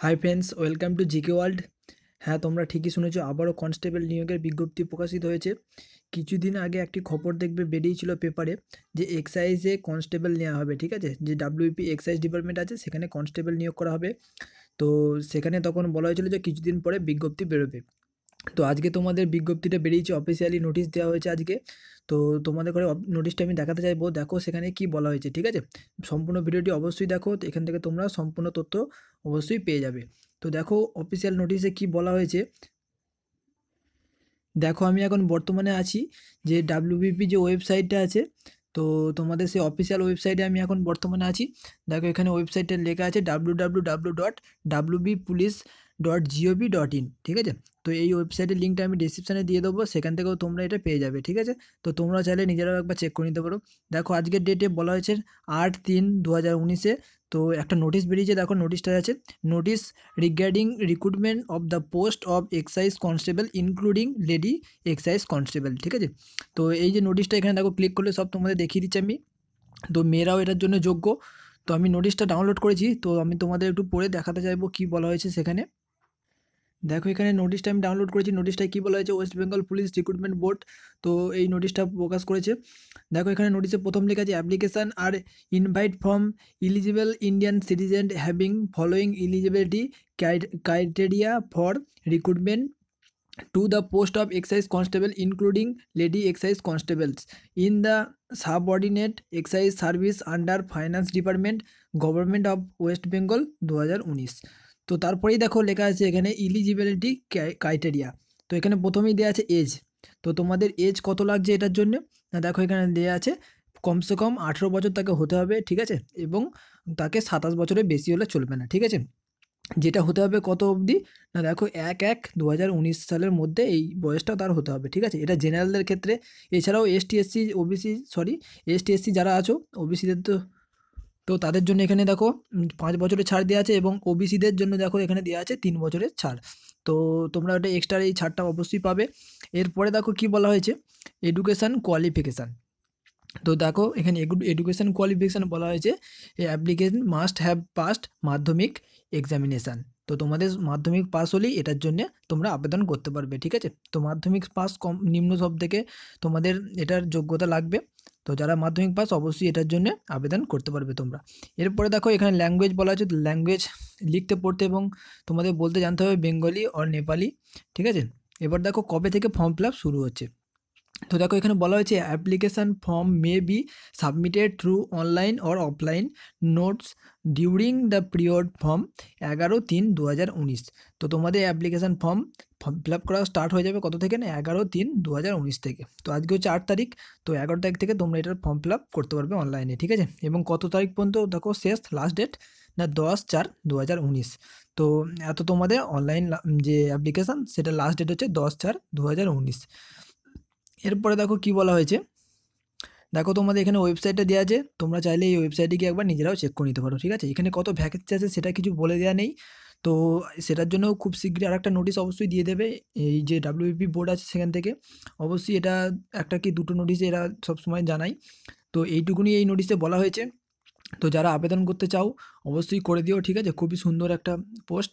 Hi friends welcome to GK world হ্যাঁ তোমরা ঠিকই শুনেছো, আবারও কনস্টেবল নিয়োগের বিজ্ঞপ্তি প্রকাশিত হয়েছে। কিছুদিন আগে একটি খবর দেখবে, বেরিয়েছিল পেপারে যে এক্সাইজে কনস্টেবল নেওয়া হবে, ঠিক আছে? যে ডাব্লিউপি এক্সাইজ ডিপার্টমেন্ট আছে, সেখানে কনস্টেবল নিয়োগ করা হবে। তো সেখানে তখন বলা হয়েছিল যে কিছুদিন পরে বিজ্ঞপ্তি বেরোবে। তো আজকে তোমাদের বিজ্ঞপ্তিটা বেরিয়েছে অফিসিয়ালি নোটিশ দেওয়া হয়েছে আজকে। তো তোমাদের করে নোটিশটা আমি দেখাতে চাইব, দেখো সেখানে কি বলা হয়েছে, ঠিক আছে? সম্পূর্ণ ভিডিওটি অবশ্যই দেখো এখান থেকে তোমরা সম্পূর্ণ তথ্য অবশ্যই পেয়ে যাবে। তো দেখো অফিসিয়াল নোটিশে কি বলা হয়েছে? দেখো আমি এখন বর্তমানে আছি যে ডাব্লিউবিপি যে ওয়েবসাইটটা আছে, তো তোমাদের সেই অফিসিয়াল ওয়েবসাইটে আমি এখন বর্তমানে আছি। দেখো এখানে ওয়েবসাইটে লেখা আছে W W W dot WB police dot GOV dot in ঠিক আছে? তো এই ওয়েবসাইটের লিঙ্কটা আমি ডিসক্রিপশানে দিয়ে দেবো, সেখান থেকেও তোমরা এটা পেয়ে যাবে, ঠিক আছে? তো তোমরা চাইলে নিজেরাও একবার চেক করে নিতে পারো। দেখো, আজকের ডেটে বলা হয়েছে আট তিন দু হাজার উনিশে, তো একটা নোটিশ বেরিয়েছে, দেখো নোটিশটা আছে। Notice regarding recruitment of the post of excise constable including lady excise constable ঠিক আছে? তো এই যে নোটিশটা এখানে দেখো ক্লিক করলে সব তোমাদের দেখিয়ে দিচ্ছি আমি। তো মেয়েরাও এটার জন্য যোগ্য। তো আমি নোটিশটা ডাউনলোড করেছি, তো আমি তোমাদের একটু পড়ে দেখাতে চাইব কী বলা হয়েছে সেখানে। দেখো এখানে নোটিশটা আমি ডাউনলোড করেছি। নোটিশটায় কী বলা হয়েছে? West Bengal police recruitment board তো এই নোটিশটা প্রকাশ করেছে। দেখো এখানে নোটিশে প্রথম লেখা আছে application are invite from eligible Indian citizen having following eligibility criteria for recruitment to the post of excise constable including lady excise constables in the subordinate excise service under finance department government of West Bengal দু হাজার উনিশ তো তারপরেই দেখো লেখা আছে এখানে eligibility criteria তো এখানে প্রথমেই দেওয়া আছে এজ তো তোমাদের এজ কত লাগছে এটার জন্য? না, দেখো এখানে দেওয়া আছে কমসে কম আঠেরো বছর তাকে হতে হবে, ঠিক আছে? এবং তাকে সাতাশ বছরের বেশি হলে চলবে না, ঠিক আছে? যেটা হতে হবে কত অবধি? না, দেখো এক এক দু সালের মধ্যে এই বয়সটা তার হতে হবে, ঠিক আছে? এটা জেনারেলদের ক্ষেত্রে। এছাড়াও ST SC OBC sorry ST SC যারা আছো ওবিসিদের তো তো তাদের জন্য এখানে দেখো পাঁচ বছরের ছাড় দেওয়া আছে এবং ওবিসিদের জন্য দেখো এখানে দেওয়া আছে তিন বছরের ছাড়। তো তোমরা ওটা এক্সট্রা এই ছাড়টা অবশ্যই পাবে। এরপরে দেখো কি বলা হয়েছে? এডুকেশান কোয়ালিফিকেশান তো দেখো এখানে এডুকেশান কোয়ালিফিকেশান বলা হয়েছে। A application must have past Madhyamik examination তো তোমাদের মাধ্যমিক পাস হলেই এটার জন্য তোমরা আবেদন করতে পারবে, ঠিক আছে? তো মাধ্যমিক পাস কম নিম্ন সব থেকে তোমাদের এটার যোগ্যতা লাগবে। তো যারা মাধ্যমিক পাস অবশ্যই এটার জন্য আবেদন করতে পারবে তোমরা। এরপরে দেখো, এখানে ল্যাঙ্গুয়েজ বলা আছে ল্যাঙ্গুয়েজ লিখতে, পড়তে এবং তোমাদের বলতে জানতে হবে বেঙ্গলি অর নেপালি ঠিক আছে? এবার দেখো, কবে থেকে ফর্ম ফিল শুরু হচ্ছে? তো দেখো এখানে বলা হয়েছে application form may be submitted through online or offline notes during the period from এগারো তিন দু তো তোমাদের অ্যাপ্লিকেশান ফর্ম ফিল আপ করা স্টার্ট হয়ে যাবে কত থেকে না? এগারো তিন দু থেকে। তো আজকে হচ্ছে আট তারিখ, তো এগারো তারিখ থেকে তোমরা এটার ফর্ম ফিল করতে পারবে অনলাইনে ঠিক আছে? এবং কত তারিখ পর্যন্ত দেখো শেষ লাস্ট ডেট না দশ চার দু তো এত তোমাদের অনলাইন যে অ্যাপ্লিকেশান সেটা লাস্ট ডেট হচ্ছে দশ চার দু এরপরে দেখো কি বলা হয়েছে। দেখো তোমাদের এখানে ওয়েবসাইটটা দেওয়া আছে, তোমরা চাইলে এই ওয়েবসাইটে গিয়ে একবার নিজেরাও চেক করে নিতে পারো, ঠিক আছে? এখানে কত ভ্যাকেন্সি আছে সেটা কিছু বলে দেওয়া নেই। তো সেটার জন্য খুব শীঘ্রই আর একটা নোটিশ অবশ্যই দিয়ে দেবে, এই যে ডাব্লিউপি বোর্ড আছে সেখান থেকে। অবশ্যই এটা একটা কি দুটো নোটিশ এরা সবসময় জানায়। তো এইটুকুনি এই নোটিশে বলা হয়েছে। তো যারা আবেদন করতে চাও, অবশ্যই করে দিও, ঠিক আছে? খুবই সুন্দর একটা পোস্ট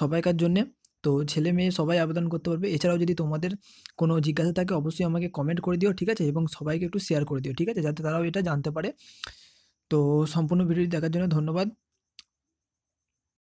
সবাইকার জন্যে। তো ছেলে মেয়ে সবাই আবেদন করতে পারবে। এছাড়াও যদি তোমাদের কোনো জিজ্ঞাসা থাকে, অবশ্যই আমাকে কমেন্ট করে দিও, ঠিক আছে? এবং সবাইকে একটু শেয়ার করে দিও, ঠিক আছে? যাতে তারাও এটা জানতে পারে। তো সম্পূর্ণ ভিডিওটি দেখার জন্য ধন্যবাদ।